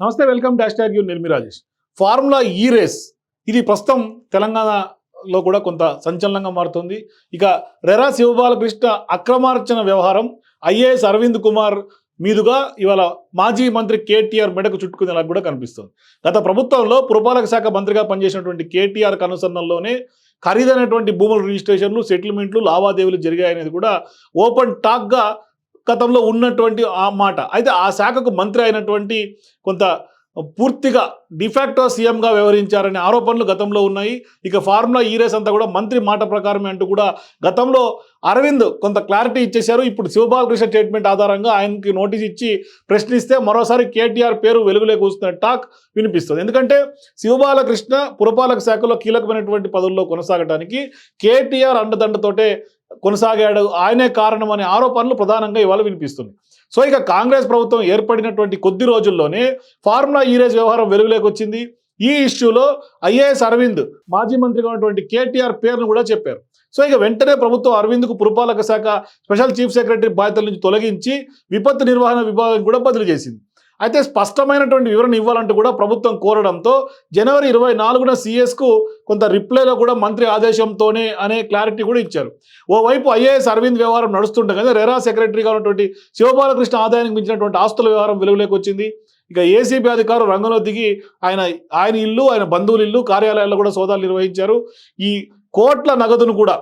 నమస్తే welcome dash tag you నిర్మి Rajesh. Formula E race ఇది ప్రస్తుతం తెలంగాణలో కూడా కొంత సంచలనంగా మారుతుంది. ఇక రెరా శివబాలకృష్ణ అక్రమార్చన వ్యవహారం ఐఏఎస్ అరవింద్ కుమార్ మీదుగా ఇవాళ మాజీ మంత్రి కేటీఆర్ మెడకు చుట్టుకునేలా కూడా కనిపిస్తుంది. గత ప్రభుత్వంలో పురపాలక శాఖ మంత్రిగా పనిచేసినటువంటి కేటీఆర్ కనుసన్నల్లోనే ఖరీదైనటువంటి భూముల రిజిస్ట్రేషన్లు సెటిల్మెంట్లు లావాదేవీలు జరిగాయనేది కూడా ఓపెన్ టాక్గా గతంలో ఉన్నటువంటి ఆ మాట. అయితే ఆ శాఖకు మంత్రి అయినటువంటి కొంత పూర్తిగా డిఫాక్టో సీఎంగా వ్యవహరించారనే ఆరోపణలు గతంలో ఉన్నాయి. ఇక ఫార్ములా ఈ రేస్ అంతా కూడా మంత్రి మాట ప్రకారమే అంటూ కూడా గతంలో అరవింద్ కొంత క్లారిటీ ఇచ్చేశారు. ఇప్పుడు శివబాలకృష్ణ స్టేట్మెంట్ ఆధారంగా ఆయనకి నోటీస్ ఇచ్చి ప్రశ్నిస్తే మరోసారి కేటీఆర్ పేరు వెలుగులోకి వస్తున్న టాక్ వినిపిస్తుంది. ఎందుకంటే శివబాలకృష్ణ పురపాలక శాఖలో కీలకమైనటువంటి పదవుల్లో కొనసాగడానికి కేటీఆర్ అండదండతోటే కొనసాగాడు. ఆయనే కారణం అనే ఆరోపణలు ప్రధానంగా ఇవాళ వినిపిస్తుంది సో ఇక కాంగ్రెస్ ప్రభుత్వం ఏర్పడినటువంటి కొద్ది రోజుల్లోనే ఫార్ములా ఈరేజ్ వ్యవహారం వెలుగులోకి వచ్చింది. ఈ ఇష్యూలో ఐఏఎస్ అరవింద్ మాజీ మంత్రిగా ఉన్నటువంటి కేటీఆర్ పేరును కూడా చెప్పారు. సో ఇక వెంటనే ప్రభుత్వం అరవింద్కు పురపాలక శాఖ స్పెషల్ చీఫ్ సెక్రటరీ బాధ్యతల నుంచి తొలగించి విపత్తు నిర్వహణ విభాగం కూడా బదిలీ చేసింది. అయితే స్పష్టమైనటువంటి వివరణ ఇవ్వాలంటూ కూడా ప్రభుత్వం కోరడంతో జనవరి ఇరవై నాలుగున సిఎస్కు కొంత రిప్లైలో కూడా మంత్రి ఆదేశంతోనే అనే క్లారిటీ కూడా ఇచ్చారు. ఓవైపు ఐఏఎస్ అరవింద్ వ్యవహారం నడుస్తుండగానే రెరా సెక్రటరీగా ఉన్నటువంటి శివబాలకృష్ణ ఆదాయానికి మించినటువంటి ఆస్తుల వ్యవహారం వెలుగులోకి వచ్చింది. ఇక ఏసీబీ అధికారులు రంగంలో దిగి ఆయన ఆయన ఇల్లు ఆయన బంధువుల ఇల్లు కార్యాలయాల్లో కూడా సోదాలు నిర్వహించారు. ఈ కోట్ల నగదును కూడా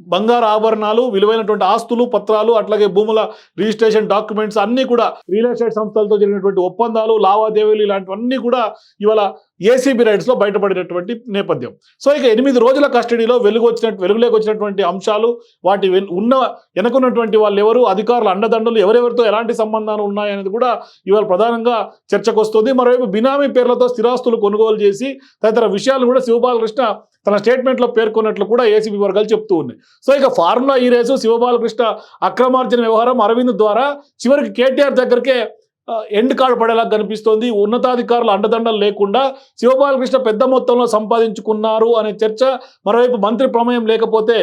బంగారు ఆభరణాలు విలువైనటువంటి ఆస్తులు పత్రాలు అట్లాగే భూముల రిజిస్ట్రేషన్ డాక్యుమెంట్స్ అన్నీ కూడా రియల్ ఎస్టేట్ సంస్థలతో జరిగినటువంటి ఒప్పందాలు లావాదేవీలు ఇలాంటివన్నీ కూడా ఇవాళ ఏసీబీ రైడ్స్లో బయటపడినటువంటి నేపథ్యం. సో ఇక ఎనిమిది రోజుల కస్టడీలో వెలుగు వచ్చినట్టు వెలుగులోకి వచ్చినటువంటి అంశాలు వాటి ఉన్న వెనుకున్నటువంటి వాళ్ళు ఎవరు అధికారుల అండదండలు ఎవరెవరితో ఎలాంటి సంబంధాలు ఉన్నాయనేది కూడా ఇవాళ ప్రధానంగా చర్చకు వస్తుంది మరోవైపు బినామీ పేర్లతో స్థిరాస్తులు కొనుగోలు చేసి తదితర విషయాలు కూడా శివబాలకృష్ణ తన స్టేట్మెంట్లో పేర్కొన్నట్లు కూడా ఏసీబీ వర్గాలు చెప్తూ ఉన్నాయి. సో ఇక ఫార్ములా ఈ రేసు శివబాలకృష్ణ అక్రమార్జన వ్యవహారం అరవింద్ ద్వారా చివరికి కేటీఆర్ దగ్గరికే ఎండ్ కార్డు పడేలా కనిపిస్తోంది. ఉన్నతాధికారుల అండదండలు లేకుండా శివబాలకృష్ణ పెద్ద మొత్తంలో సంపాదించుకున్నారు అనే చర్చ మరోవైపు మంత్రి ప్రమేయం లేకపోతే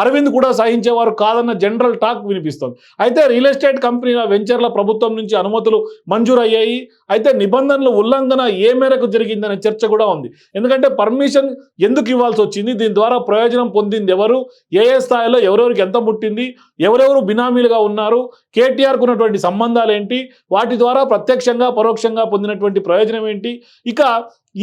అరవింద్ కూడా సహించేవారు కాదన్న జనరల్ టాక్ వినిపిస్తోంది. అయితే రియల్ ఎస్టేట్ కంపెనీల వెంచర్ల ప్రభుత్వం నుంచి అనుమతులు మంజూరు అయ్యాయి అయితే నిబంధనలు ఉల్లంఘన ఏ మేరకు జరిగిందనే చర్చ కూడా ఉంది. ఎందుకంటే పర్మిషన్ ఎందుకు ఇవ్వాల్సి వచ్చింది? దీని ద్వారా ప్రయోజనం పొందింది ఎవరు? ఏ ఏ స్థాయిలో ఎవరెవరికి ఎంత ముట్టింది? ఎవరెవరు బినామీలుగా ఉన్నారు? కేటీఆర్కు ఉన్నటువంటి సంబంధాలు ఏంటి? వాటి ద్వారా ప్రత్యక్షంగా పరోక్షంగా పొందినటువంటి ప్రయోజనం ఏంటి? ఇక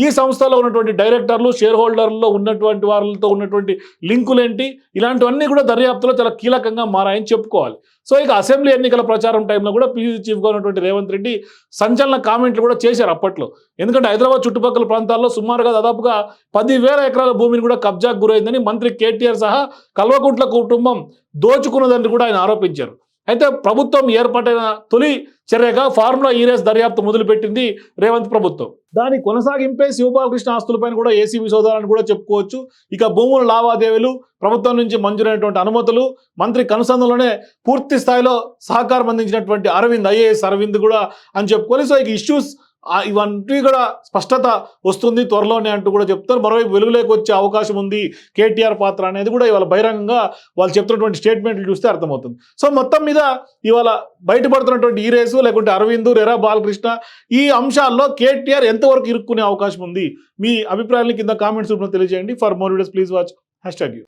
ఈ సంస్థలో ఉన్నటువంటి డైరెక్టర్లు షేర్ హోల్డర్లలో ఉన్నటువంటి వారితో ఉన్నటువంటి లింకులేంటి ఇలాంటివన్నీ కూడా దర్యాప్తులో చాలా కీలకంగా మారాయని చెప్పుకోవాలి. సో ఇక అసెంబ్లీ ఎన్నికల ప్రచారం టైంలో కూడా పీసీ చీఫ్గా ఉన్నటువంటి రేవంత్ రెడ్డి సంచలన కామెంట్లు కూడా చేశారు అప్పట్లో. ఎందుకంటే హైదరాబాద్ చుట్టుపక్కల ప్రాంతాల్లో సుమారుగా దాదాపుగా పదివేల ఎకరాల భూమిని కూడా కబ్జాకు గురైందని మంత్రి కేటీఆర్ సహా కల్వకుంట్ల కుటుంబం దోచుకున్నదని కూడా ఆయన ఆరోపించారు. అయితే ప్రభుత్వం ఏర్పాటైన తొలి చర్యగా ఫార్ములా ఈరేస్ దర్యాప్తు మొదలుపెట్టింది రేవంత్ ప్రభుత్వం. దాని కొనసాగింపే శివబాలకృష్ణ ఆస్తులపైన కూడా ఏసీబీ సోదాలని కూడా చెప్పుకోవచ్చు. ఇక భూముల లావాదేవీలు ప్రభుత్వం నుంచి మంజూరైనటువంటి అనుమతులు మంత్రి కనుసంధంలోనే పూర్తి స్థాయిలో సహకారం అందించినటువంటి అరవింద్ ఐఏఎస్ అరవింద్ కూడా అని చెప్పుకోవాలి. సో ఇక ఇష్యూస్ ఇవన్నీ కూడా స్పష్టత వస్తుంది త్వరలోనే అంటూ కూడా చెప్తారు. మరోవైపు వెలుగులోకి వచ్చే అవకాశం ఉంది. కేటీఆర్ పాత్ర అనేది కూడా ఇవాళ బహిరంగంగా వాళ్ళు చెప్తున్నటువంటి స్టేట్మెంట్లు చూస్తే అర్థమవుతుంది. సో మొత్తం మీద ఇవాళ బయటపడుతున్నటువంటి ఈ రేసు లేకుంటే అరవింద్ రెరా బాలకృష్ణ ఈ అంశాల్లో కేటీఆర్ ఎంతవరకు ఇరుక్కునే అవకాశం ఉంది? మీ అభిప్రాయాన్ని కింద కామెంట్స్ రూపంలో తెలియజేయండి. For more videos please watch hash tag you.